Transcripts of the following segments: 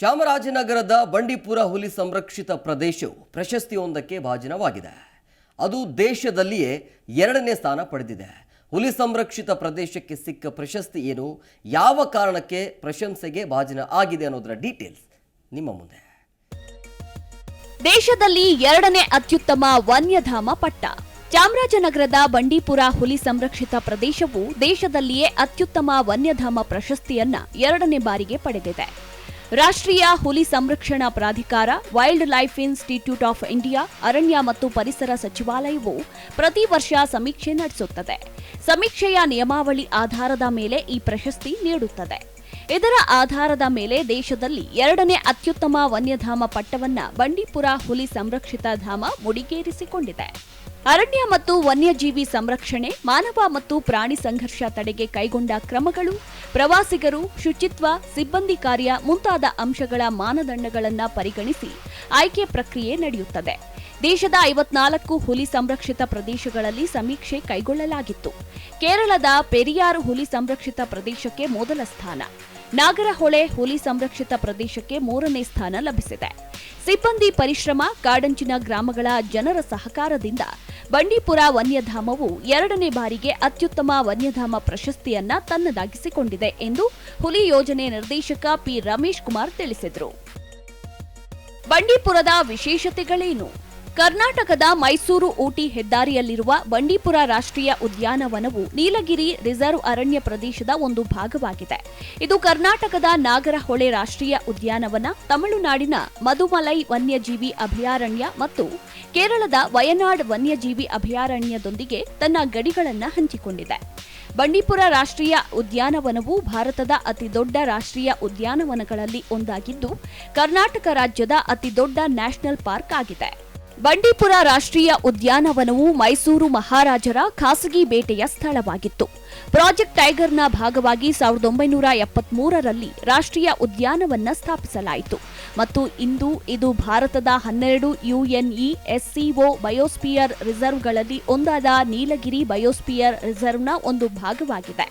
ಚಾಮರಾಜನಗರದ ಬಂಡೀಪುರ ಹುಲಿ ಸಂರಕ್ಷಿತ ಪ್ರದೇಶವು ಪ್ರಶಸ್ತಿಯೊಂದಕ್ಕೆ ಭಾಜನವಾಗಿದೆ. ಅದು ದೇಶದಲ್ಲಿಯೇ ಎರಡನೇ ಸ್ಥಾನ ಪಡೆದಿದೆ. ಹುಲಿ ಸಂರಕ್ಷಿತ ಪ್ರದೇಶಕ್ಕೆ ಸಿಕ್ಕ ಪ್ರಶಸ್ತಿ ಏನು, ಯಾವ ಕಾರಣಕ್ಕೆ ಪ್ರಶಂಸೆಗೆ ಭಾಜನ ಆಗಿದೆ ಅನ್ನೋದರ ಡೀಟೇಲ್ಸ್ ನಿಮ್ಮ ಮುಂದೆ. ದೇಶದಲ್ಲಿ ಎರಡನೇ ಅತ್ಯುತ್ತಮ ವನ್ಯಧಾಮ ಪಟ್ಟ. ಚಾಮರಾಜನಗರದ ಬಂಡೀಪುರ ಹುಲಿ ಸಂರಕ್ಷಿತ ಪ್ರದೇಶವು ದೇಶದಲ್ಲಿಯೇ ಅತ್ಯುತ್ತಮ ವನ್ಯಧಾಮ ಪ್ರಶಸ್ತಿಯನ್ನ ಎರಡನೇ ಬಾರಿಗೆ ಪಡೆದಿದೆ. ರಾಷ್ಟ್ರೀಯ ಹುಲಿ ಸಂರಕ್ಷಣಾ ಪ್ರಾಧಿಕಾರ wildlife institute of India ಅರಣ್ಯ ಮತ್ತು ಪರಿಸರ ಸಚಿವಾಲಯವು ಪ್ರತಿ ವರ್ಷ ಸಮೀಕ್ಷೆ ನಡೆಸುತ್ತದೆ. ಸಮೀಕ್ಷೆಯ ನಿಯಮಾವಳಿ ಆಧಾರದ ಮೇಲೆ ಈ ಪ್ರಶಸ್ತಿ ನೀಡುತ್ತದೆ. ಇದರ ಆಧಾರದ ಮೇಲೆ ದೇಶದಲ್ಲಿ ಎರಡನೇ ಅತ್ಯುತ್ತಮ ವನ್ಯಧಾಮ ಪಟ್ಟವನ್ನ ಬಂಡೀಪುರ ಹುಲಿ ಸಂರಕ್ಷಿತ ಧಾಮ ಮುಡಿಗೇರಿಸಿಕೊಂಡಿದೆ. ಅರಣ್ಯ ಮತ್ತು ವನ್ಯಜೀವಿ ಸಂರಕ್ಷಣೆ, ಮಾನವ ಮತ್ತು ಪ್ರಾಣಿ ಸಂಘರ್ಷ ತಡೆಗೆ ಕೈಗೊಂಡ ಕ್ರಮಗಳು, ಪ್ರವಾಸಿಗರು, ಶುಚಿತ್ವ, ಸಿಬ್ಬಂದಿ ಕಾರ್ಯ ಮುಂತಾದ ಅಂಶಗಳ ಮಾನದಂಡಗಳನ್ನು ಪರಿಗಣಿಸಿ ಆಯ್ಕೆ ಪ್ರಕ್ರಿಯೆ ನಡೆಯುತ್ತದೆ. ದೇಶದ ಐವತ್ನಾಲ್ಕು ಹುಲಿ ಸಂರಕ್ಷಿತ ಪ್ರದೇಶಗಳಲ್ಲಿ ಸಮೀಕ್ಷೆ ಕೈಗೊಳ್ಳಲಾಗಿತ್ತು. ಕೇರಳದ ಪೆರಿಯಾರು ಹುಲಿ ಸಂರಕ್ಷಿತ ಪ್ರದೇಶಕ್ಕೆ ಮೊದಲ ಸ್ಥಾನ. ನಾಗರಹೊಳೆ ಹುಲಿ ಸಂರಕ್ಷಿತ ಪ್ರದೇಶಕ್ಕೆ ಮೂರನೇ ಸ್ಥಾನ ಲಭಿಸಿದೆ. ಸಿಬ್ಬಂದಿ ಪರಿಶ್ರಮ, ಕಾಡಂಚಿನ ಗ್ರಾಮಗಳ ಜನರ ಸಹಕಾರದಿಂದ ಬಂಡೀಪುರ ವನ್ಯಧಾಮವು ಎರಡನೇ ಬಾರಿಗೆ ಅತ್ಯುತ್ತಮ ವನ್ಯಧಾಮ ಪ್ರಶಸ್ತಿಯನ್ನ ತನ್ನದಾಗಿಸಿಕೊಂಡಿದೆ ಎಂದು ಹುಲಿ ಯೋಜನೆ ನಿರ್ದೇಶಕ ಪಿ ರಮೇಶ್ ಕುಮಾರ್ ತಿಳಿಸಿದರು. ಬಂಡೀಪುರದ ವಿಶೇಷತೆಗಳೇನು? ಕರ್ನಾಟಕದ ಮೈಸೂರು ಊಟಿ ಹೆದ್ದಾರಿಯಲ್ಲಿರುವ ಬಂಡೀಪುರ ರಾಷ್ಟ್ರೀಯ ಉದ್ಯಾನವನವು ನೀಲಗಿರಿ ರಿಸರ್ವ್ ಅರಣ್ಯ ಪ್ರದೇಶದ ಒಂದು ಭಾಗವಾಗಿದೆ. ಇದು ಕರ್ನಾಟಕದ ನಾಗರಹೊಳೆ ರಾಷ್ಟ್ರೀಯ ಉದ್ಯಾನವನ, ತಮಿಳುನಾಡಿನ ಮಧುಮಲೈ ವನ್ಯಜೀವಿ ಅಭಯಾರಣ್ಯ ಮತ್ತು ಕೇರಳದ ವಯನಾಡ್ ವನ್ಯಜೀವಿ ಅಭಯಾರಣ್ಯದೊಂದಿಗೆ ತನ್ನ ಗಡಿಗಳನ್ನು ಹಂಚಿಕೊಂಡಿದೆ. ಬಂಡೀಪುರ ರಾಷ್ಟ್ರೀಯ ಉದ್ಯಾನವನವು ಭಾರತದ ಅತಿದೊಡ್ಡ ರಾಷ್ಟ್ರೀಯ ಉದ್ಯಾನವನಗಳಲ್ಲಿ ಒಂದಾಗಿದ್ದು, ಕರ್ನಾಟಕ ರಾಜ್ಯದ ಅತಿದೊಡ್ಡ ನ್ಯಾಷನಲ್ ಪಾರ್ಕ್ ಆಗಿದೆ. ಬಂಡೀಪುರ ರಾಷ್ಟ್ರೀಯ ಉದ್ಯಾನವನವು ಮೈಸೂರು ಮಹಾರಾಜರ ಖಾಸಗಿ ಬೇಟೆಯ ಸ್ಥಳವಾಗಿತ್ತು. ಪ್ರಾಜೆಕ್ಟ್ ಟೈಗರ್ನ ಭಾಗವಾಗಿ ಸಾವಿರದ ಒಂಬೈನೂರ ಎಪ್ಪತ್ಮೂರರಲ್ಲಿ ರಾಷ್ಟ್ರೀಯ ಉದ್ಯಾನವನ್ನ ಸ್ಥಾಪಿಸಲಾಯಿತು. ಮತ್ತು ಇಂದು ಇದು ಭಾರತದ ಹನ್ನೆರಡು ಯುಎನ್ಇ, ಎಸ್ಸಿಒ ಬಯೋಸ್ಪಿಯರ್ ರಿಸರ್ವ್ಗಳಲ್ಲಿ ಒಂದಾದ ನೀಲಗಿರಿ ಬಯೋಸ್ಪಿಯರ್ ರಿಸರ್ವ್ನ ಒಂದು ಭಾಗವಾಗಿದೆ.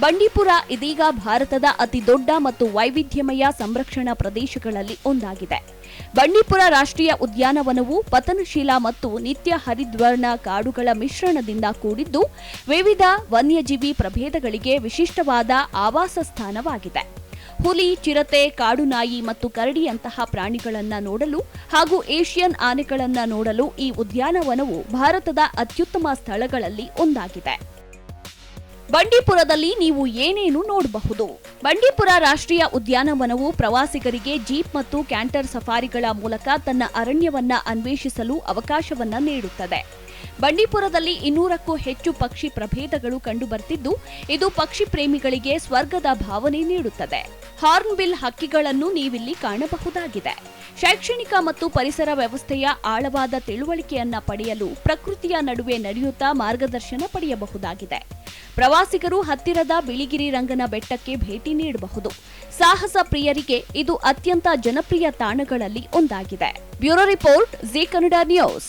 ಬಂಡೀಪುರ ಇದೀಗ ಭಾರತದ ಅತಿದೊಡ್ಡ ಮತ್ತು ವೈವಿಧ್ಯಮಯ ಸಂರಕ್ಷಣಾ ಪ್ರದೇಶಗಳಲ್ಲಿ ಒಂದಾಗಿದೆ. ಬಂಡೀಪುರ ರಾಷ್ಟ್ರೀಯ ಉದ್ಯಾನವನವು ಪತನಶೀಲ ಮತ್ತು ನಿತ್ಯ ಹರಿದ್ವರ್ಣ ಕಾಡುಗಳ ಮಿಶ್ರಣದಿಂದ ಕೂಡಿದ್ದು ವಿವಿಧ ವನ್ಯಜೀವಿ ಪ್ರಭೇದಗಳಿಗೆ ವಿಶಿಷ್ಟವಾದ ಆವಾಸ ಸ್ಥಾನವಾಗಿದೆ. ಹುಲಿ, ಚಿರತೆ, ಕಾಡುನಾಯಿ ಮತ್ತು ಕರಡಿಯಂತಹ ಪ್ರಾಣಿಗಳನ್ನು ನೋಡಲು ಹಾಗೂ ಏಷ್ಯನ್ ಆನೆಗಳನ್ನು ನೋಡಲು ಈ ಉದ್ಯಾನವನವು ಭಾರತದ ಅತ್ಯುತ್ತಮ ಸ್ಥಳಗಳಲ್ಲಿ ಒಂದಾಗಿದೆ. ಬಂಡೀಪುರದಲ್ಲಿ ನೀವು ಏನೇನು ನೋಡಬಹುದು? ಬಂಡೀಪುರ ರಾಷ್ಟ್ರೀಯ ಉದ್ಯಾನವನವು ಪ್ರವಾಸಿಗರಿಗೆ ಜೀಪ್ ಮತ್ತು ಕ್ಯಾಂಟರ್ ಸಫಾರಿಗಳ ಮೂಲಕ ತನ್ನ ಅರಣ್ಯವನ್ನ ಅನ್ವೇಷಿಸಲು ಅವಕಾಶವನ್ನ ನೀಡುತ್ತದೆ. ಬಂಡೀಪುರದಲ್ಲಿ ಇನ್ನೂರಕ್ಕೂ ಹೆಚ್ಚು ಪಕ್ಷಿ ಪ್ರಭೇದಗಳು ಕಂಡುಬರ್ತಿದ್ದು, ಇದು ಪಕ್ಷಿ ಪ್ರೇಮಿಗಳಿಗೆ ಸ್ವರ್ಗದ ಭಾವನೆ ನೀಡುತ್ತದೆ. ಹಾರ್ನ್ಬಿಲ್ ಹಕ್ಕಿಗಳನ್ನು ನೀವಿಲ್ಲಿ ಕಾಣಬಹುದಾಗಿದೆ. ಶೈಕ್ಷಣಿಕ ಮತ್ತು ಪರಿಸರ ವ್ಯವಸ್ಥೆಯ ಆಳವಾದ ತಿಳುವಳಿಕೆಯನ್ನ ಪಡೆಯಲು ಪ್ರಕೃತಿಯ ನಡುವೆ ನಡೆಯುತ್ತಾ ಮಾರ್ಗದರ್ಶನ ಪಡೆಯಬಹುದಾಗಿದೆ. ಪ್ರವಾಸಿಗರು ಹತ್ತಿರದ ಬಿಳಿಗಿರಿ ರಂಗನ ಬೆಟ್ಟಕ್ಕೆ ಭೇಟಿ ನೀಡಬಹುದು. ಸಾಹಸ ಪ್ರಿಯರಿಗೆ ಇದು ಅತ್ಯಂತ ಜನಪ್ರಿಯ ತಾಣಗಳಲ್ಲಿ ಒಂದಾಗಿದೆ. Bureau report, Zee Kannada news.